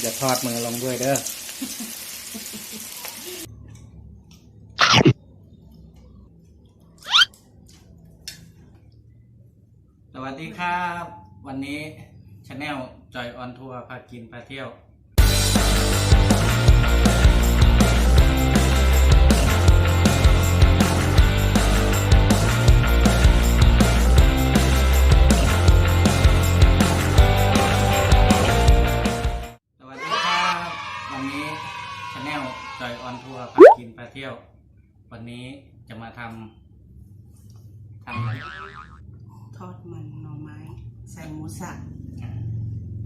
อย่าทอดมือลงด้วยเด้อสวัสดีครับ วันนี้ชาแนลจอยออนทัวร์พากินพาเที่ยว แนลจอยออนทัวร์พากินพาเที่ยว วันนี้จะมาทำทำอะไรทอดมันหน่อไม้ ใส่หมูสับ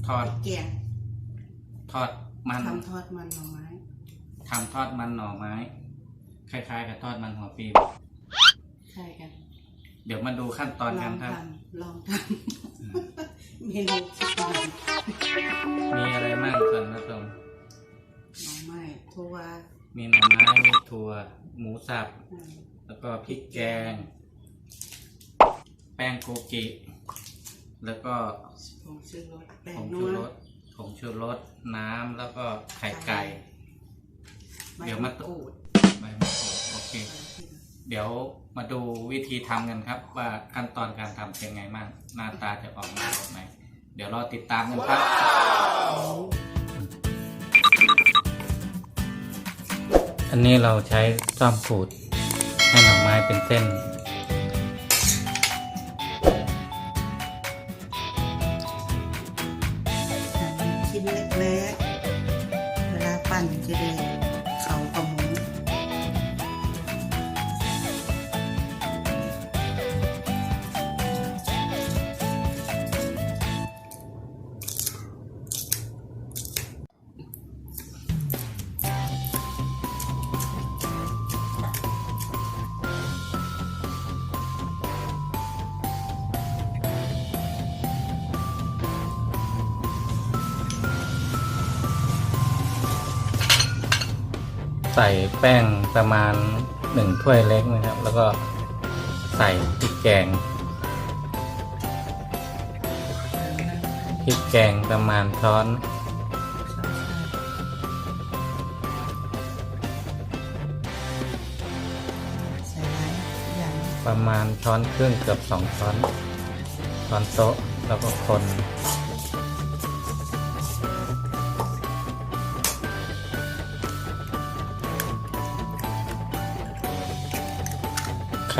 ทอดเกี๊ยงทอดมันทำทอดมันหน่อไม้ ทำทอดมันหน่อไม้ คล้ายๆ กับทอดมันหัวปีใช่กันเดี๋ยวมาดูขั้นตอนลกัอนงครับ ทำลองทำเมนูคิดใหม่มีอะไรบ้างส่วนผสมห น่อไม้ทั่วมีหน่อไม้มีถั่ว หมูสับอ่าแล้วก็พริกแกง แป้งโกกิ แล้วก็ผงชูรสแป้ผงงนัชูวรสผงชูรสน้ำแล้วก็ไข่ไก่ใบเดี๋ยวมามะกรูดใบมะกรูดโอเค เดี๋ยวมาดูวิธีทำกันครับ ว่าขั้นตอนการทำเป็นไงบ้างหน้าตาจะออกมาแบบไหนเดี๋ยวรอติดตามกันครับอั อันนี้เราใช้ซ่อมขูดให้หน่อไม้เป็นเส้น ส่แป้งประมาณหนึ่งถ้วยเล็กนะครับ แล้วก็ใส่พริกแกงพริกแกงประมาณช้อนประมาณช้อนครึ่งเกือบสองช้อนช้อนโต๊ะแล้วก็คน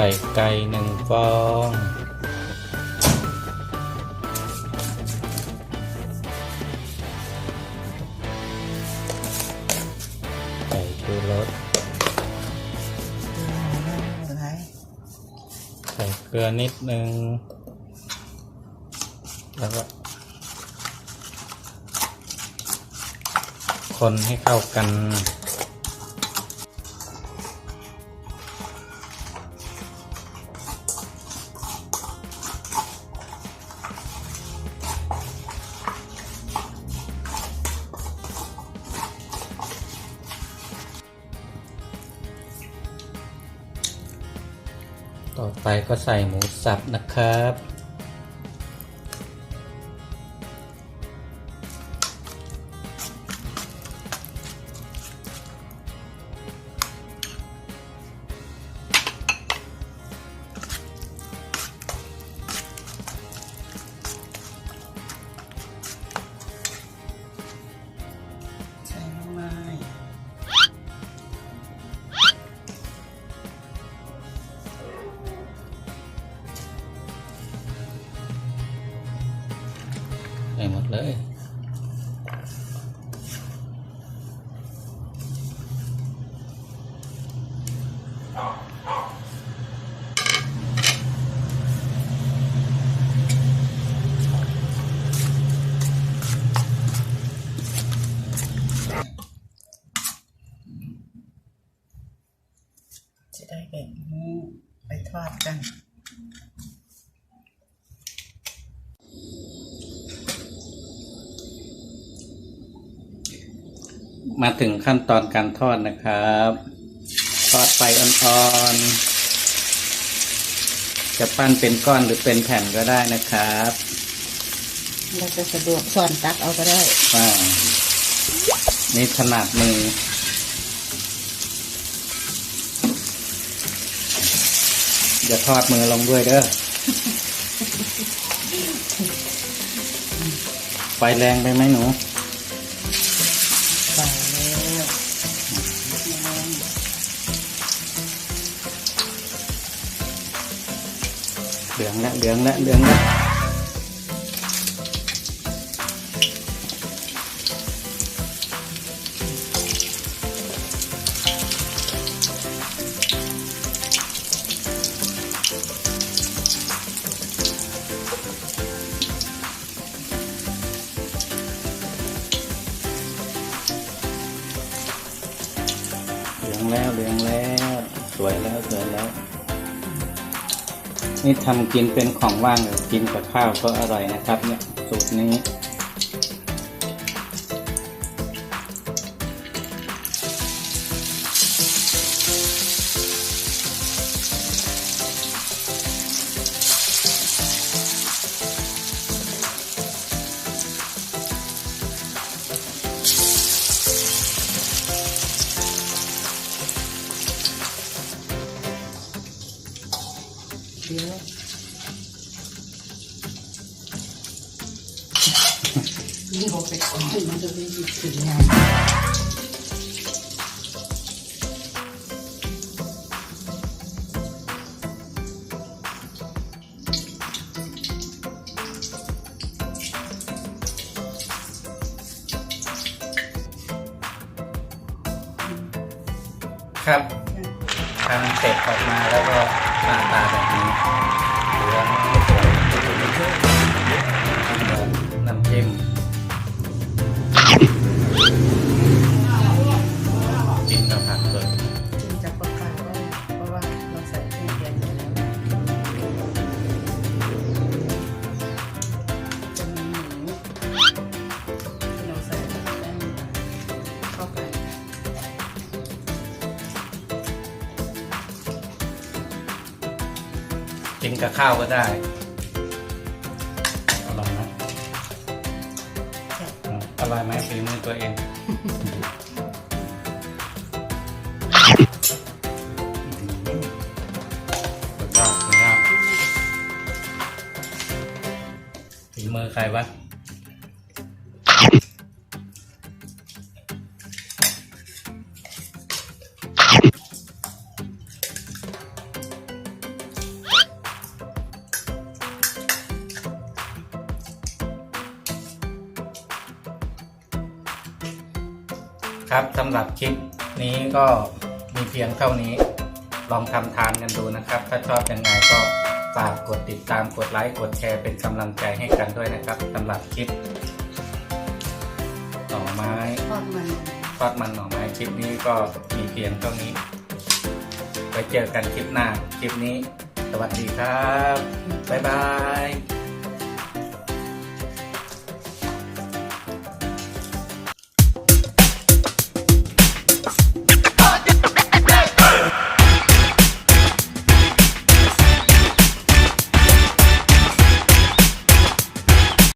ข่ไก่หนึ่งฟองใส่ชูรสหลายใส่เกลือนิดนึง แล้วก็คนให้เข้ากัน ต่อไปก็ใส่หมูสับนะครับ หมดเลยจะได้แบบนี้ไปทอดกัน มาถึงขั้นตอนการทอดนะครับ ทอดไฟอ่อนๆ จะปั้นเป็นก้อนหรือเป็นแผ่นก็ได้นะครับเราจะสะดวกสอนตักเอาก็ได้ว่านี่ถนัดมืออย่าทอดมือลงด้วยเด้อ ไฟแรงไปไหมหนู ลืองแล้วเหลืองแล้วเหลืองแล้วเหลืองแล้วเหลืองแล้วสวยแล้วสวยแล้ว นี่ทำกินเป็นของว่างกินกับข้าวก็อร่อยนะครับเนี่ยสูตรนี้ นี่บอกไปก่อนมันจะไม่หยุดถึงงานครับทำเสร็จออกมาแล้วก็หน้าตาแบบนี้เหลืองสวย กินกับผักสดกินจากปลาคาก็เพราะว่าเราใส่เครื่องเคียงไปแล้วจะมีหมูที่เราใส่แป้งเข้าไปกินกับข้าวก็ได้ ร่อยไหมฝีมือตัวเอง ฝีมือใครวะ ครับสำหรับคลิปนี้ก็มีเพียงเท่านี้ ลองทำทานกันดูนะครับ ถ้าชอบยังไงก็ฝากกดติดตามกดไลค์กดแชร์เป็นกำลังใจให้กันด้วยนะครับสำหรับคลิปหน่อไม้ทอดมันทอดมันหน่อไม้คลิปนี้ก็มีเพียงเท่านี้ไว้เจอกันคลิปหน้าคลิปนี้ สวัสดีครับ บ๊ายบาย